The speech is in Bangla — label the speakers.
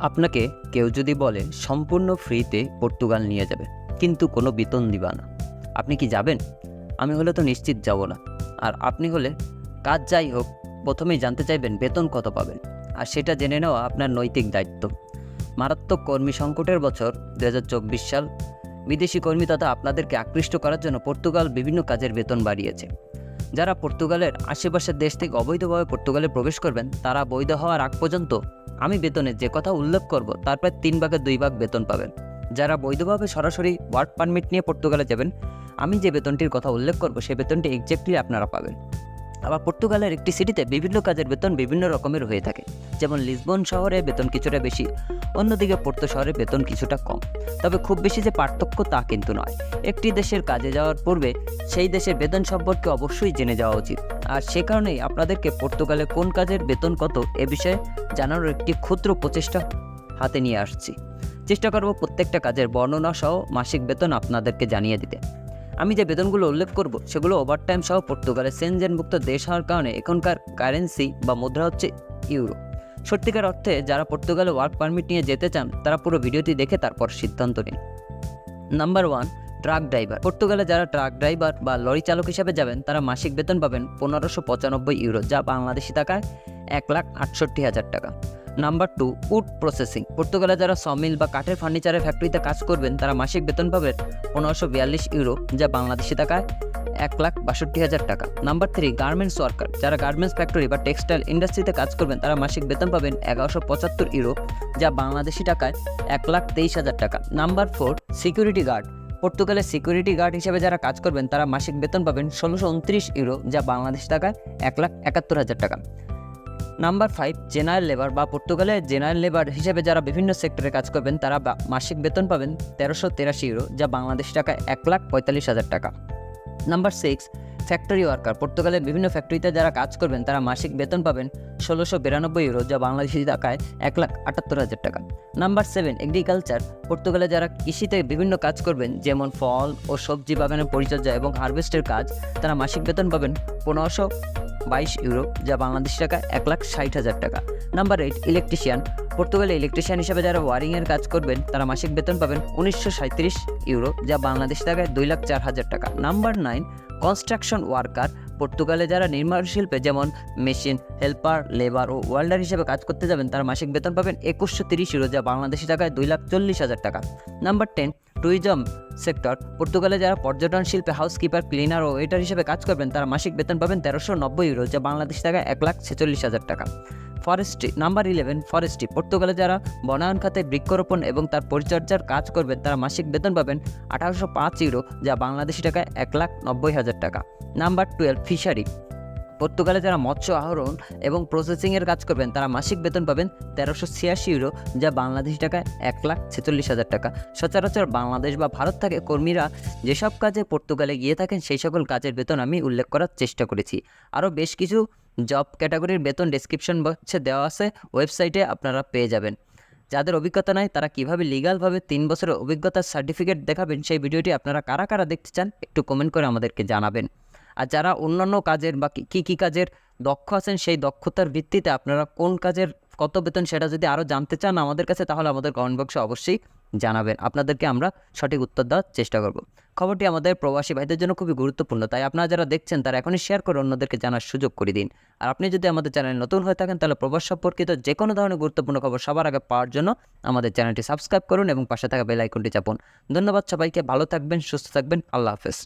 Speaker 1: আপনাকে কেউ যদি বলে সম্পূর্ণ ফ্রিতে পর্তুগাল নিয়ে যাবে, কিন্তু কোনো বেতন দিবা না। আপনি কি যাবেন? আমি হলে তো নিশ্চিত যাব না। আর আপনি হলে, কাজ যাই হোক, প্রথমেই জানতে চাইবেন বেতন কত পাবেন। আর সেটা জেনে নেওয়া আপনার নৈতিক দায়িত্ব। মারাত্মক কর্মী সংকটের বছর দু হাজার চব্বিশ সাল, বিদেশি কর্মী তথা আপনাদেরকে আকৃষ্ট করার জন্য পর্তুগাল বিভিন্ন কাজের বেতন বাড়িয়েছে। যারা পর্তুগালের আশেপাশের দেশ থেকে অবৈধভাবে পর্তুগালে প্রবেশ করবেন, তারা বৈধ হওয়ার আগ পর্যন্ত আমি বেতনের যে কথা উল্লেখ করব, তার প্রায় তিন ভাগের দুই ভাগ বেতন পাবেন। যারা বৈধভাবে সরাসরি ওয়ার্ক পারমিট নিয়ে পর্তুগালে যাবেন, আমি যে বেতনটির কথা উল্লেখ করব, সে বেতনটি এক্স্যাক্টলি আপনারা পাবেন। আবার পর্তুগালের একটি সিটিতে বিভিন্ন কাজের বেতন বিভিন্ন রকমের হয়ে থাকে। যেমন লিসবন শহরে বেতন কিছুটা বেশি, অন্যদিকে পোর্তো শহরে বেতন কিছুটা কম। তবে খুব বেশি যে পার্থক্য তা কিন্তু নয়। একটি দেশের কাজে যাওয়ার পূর্বে সেই দেশের বেতন সম্পর্কে অবশ্যই জেনে যাওয়া উচিত। আর সে কারণেই আপনাদেরকে পর্তুগালে কোন কাজের বেতন কত এ বিষয়ে জানানোর একটি ক্ষুদ্র প্রচেষ্টা হাতে নিয়ে আসছি। চেষ্টা করব প্রত্যেকটা কাজের বর্ণনা সহ মাসিক বেতন আপনাদেরকে জানিয়ে দিতে। আমি যে বেতনগুলো উল্লেখ করব, সেগুলো ওভারটাইম সহ পর্তুগালের সেনজেনমুক্ত দেশ হওয়ার কারণে এখনকার কারেন্সি বা মুদ্রা হচ্ছে ইউরো সত্যিকার অর্থে যারা পর্তুগালে ওয়ার্ক পারমিট নিয়ে যেতে চান, তারা পুরো ভিডিওটি দেখে তারপর সিদ্ধান্ত নিন। নাম্বার ওয়ান ট্রাক ড্রাইভার পর্তুগালে যারা ট্রাক ড্রাইভার বা লরি চালক হিসেবে যাবেন, তারা মাসিক বেতন পাবেন পনেরোশো পঁচানব্বই ইউরো যা বাংলাদেশি টাকায় এক লাখ আটষট্টি হাজার টাকা। নাম্বার টু উড প্রসেসিং পর্তুগালে যারা সমিল বা কাঠের ফার্নিচারের ফ্যাক্টরিতে কাজ করবেন, তারা মাসিক বেতন পাবেন পনেরোশো বিয়াল্লিশ ইউরো যা বাংলাদেশি টাকায় এক লাখ বাষট্টি হাজার টাকা। নাম্বার থ্রি গার্মেন্টস ওয়ার্কার যারা গার্মেন্টস ফ্যাক্টরি বা টেক্সটাইল ইন্ডাস্ট্রিতে কাজ করবেন, তারা মাসিক বেতন পাবেন এগারোশো পঁচাত্তর ইউরো যা বাংলাদেশি টাকায় এক লাখ তেইশ হাজার টাকা। নাম্বার ফোর সিকিউরিটি গার্ড পর্তুগালের সিকিউরিটি গার্ড হিসেবে যারা কাজ করবেন, তারা মাসিক বেতন পাবেন ষোলোশো উনত্রিশ ইউরো যা বাংলাদেশ টাকায় এক লাখ একাত্তর হাজার টাকা। নাম্বার ফাইভ জেনারেল লেবার বা পর্তুগালের জেনারেল লেবার হিসেবে যারা বিভিন্ন সেক্টরে কাজ করবেন, তারা মাসিক বেতন পাবেন তেরোশো তেরাশি ইউরো যা বাংলাদেশ টাকায় এক লাখ পঁয়তাল্লিশ হাজার টাকা। নাম্বার সিক্স ফ্যাক্টরি ওয়ার্কার পর্তুগালের বিভিন্ন ফ্যাক্টরিতে যারা কাজ করবেন, তারা মাসিক বেতন পাবেন ষোলোশো বিরানব্বই ইউরো যা বাংলাদেশি টাকায় এক লাখ আটাত্তর হাজার টাকা। নাম্বার সেভেন এগ্রিকালচার পর্তুগালে যারা কৃষিতে বিভিন্ন কাজ করবেন, যেমন ফল ও সবজি বাগানের পরিচর্যা এবং হারভেস্টের কাজ, তারা মাসিক বেতন পাবেন পনেরোশো বাইশ ইউরো, যা বাংলাদেশ টাকা এক লাখ ষাট হাজার টাকা। নাম্বার এইট ইলেকট্রিশিয়ান পর্তুগালে ইলেকট্রিশিয়ান হিসেবে যারা ওয়ারিংয়ের কাজ করবেন, তারা মাসিক বেতন পাবেন উনিশশো ইউরো, যা বাংলাদেশ টাকায় দুই লাখ চার হাজার টাকা। নাম্বার নাইন কনস্ট্রাকশন ওয়ার্কার পর্তুগালে যারা নির্মাণ শিল্পে যেমন মেশিন, হেল্পার, লেবার ও ওয়েল্ডার হিসেবে কাজ করতে যাবেন, তার মাসিক বেতন পাবেন একুশশো তিরিশ ইউরো, যা বাংলাদেশি টাকায় দুই লাখ চল্লিশ হাজার টাকা। নাম্বার টেন, ট্যুরিজম সেক্টর, পর্তুগালে যারা পর্যটন শিল্পে হাউসকিপার, ক্লিনার ও ওয়েটার হিসেবে কাজ করবেন, তারা মাসিক বেতন পাবেন তেরোশো নব্বই ইউরো, যা বাংলাদেশ টাকায় এক লাখ ছেচল্লিশ হাজার টাকা। ফরেস্ট্রি নাম্বার ইলেভেন ফরেস্ট্রি পর্তুগালে যারা বনায়ন খাতে বৃক্ষরোপণ এবং তার পরিচর্যার কাজ করবেন, তারা মাসিক বেতন পাবেন আঠারোশো পাঁচ ইউরো যা বাংলাদেশি টাকায় এক লাখ নব্বই হাজার টাকা। Number twelve fishery. পর্তুগালে যারা মৎস্য আহরণ এবং প্রসেসিংয়ের কাজ করবেন, তারা মাসিক বেতন পাবেন তেরোশো ছিয়াশি ইউরো যা বাংলাদেশি টাকায় এক লাখ ছেচল্লিশ হাজার টাকা। সচরাচর বাংলাদেশ বা ভারত থেকে কর্মীরা যেসব কাজে পর্তুগালে গিয়ে থাকেন, সেই সকল কাজের বেতন আমি উল্লেখ করার চেষ্টা করেছি। আরও বেশ কিছু জব ক্যাটাগরির বেতন ডেসক্রিপশন বক্সে দেওয়া আছে ওয়েবসাইটে আপনারা পেয়ে যাবেন। যাদের অভিজ্ঞতা নাই, তারা কীভাবে লিগালভাবে তিন বছরের অভিজ্ঞতার সার্টিফিকেট দেখাবেন, সেই ভিডিওটি আপনারা কারা কারা দেখতে চান, একটু কমেন্ট করে আমাদেরকে জানাবেন। আর যারা অন্যান্য কাজের বা কী কী কাজের দক্ষ আছেন, সেই দক্ষতার ভিত্তিতে আপনারা কোন কাজের কত বেতন সেটা যদি আরও জানতে চান আমাদের কাছে, তাহলে আমাদের কমেন্ট বক্সে অবশ্যই জানাবেন। আপনাদেরকে আমরা সঠিক উত্তর দেওয়ার চেষ্টা করব। খবরটি আমাদের প্রবাসী ভাইদের জন্য খুবই গুরুত্বপূর্ণ, তাই আপনারা যারা দেখছেন, তারা এখনই শেয়ার করে অন্যদেরকে জানার সুযোগ করে দিন। আর আপনি যদি আমাদের চ্যানেল নতুন হয়ে থাকেন, তাহলে প্রবাস সম্পর্কিত যে কোনো ধরনের গুরুত্বপূর্ণ খবর সবার আগে পাওয়ার জন্য আমাদের চ্যানেলটি সাবস্ক্রাইব করুন এবং পাশে থাকা বেল আইকনটি চাপুন। ধন্যবাদ সবাইকে, ভালো থাকবেন, সুস্থ থাকবেন, আল্লাহ হাফেজ।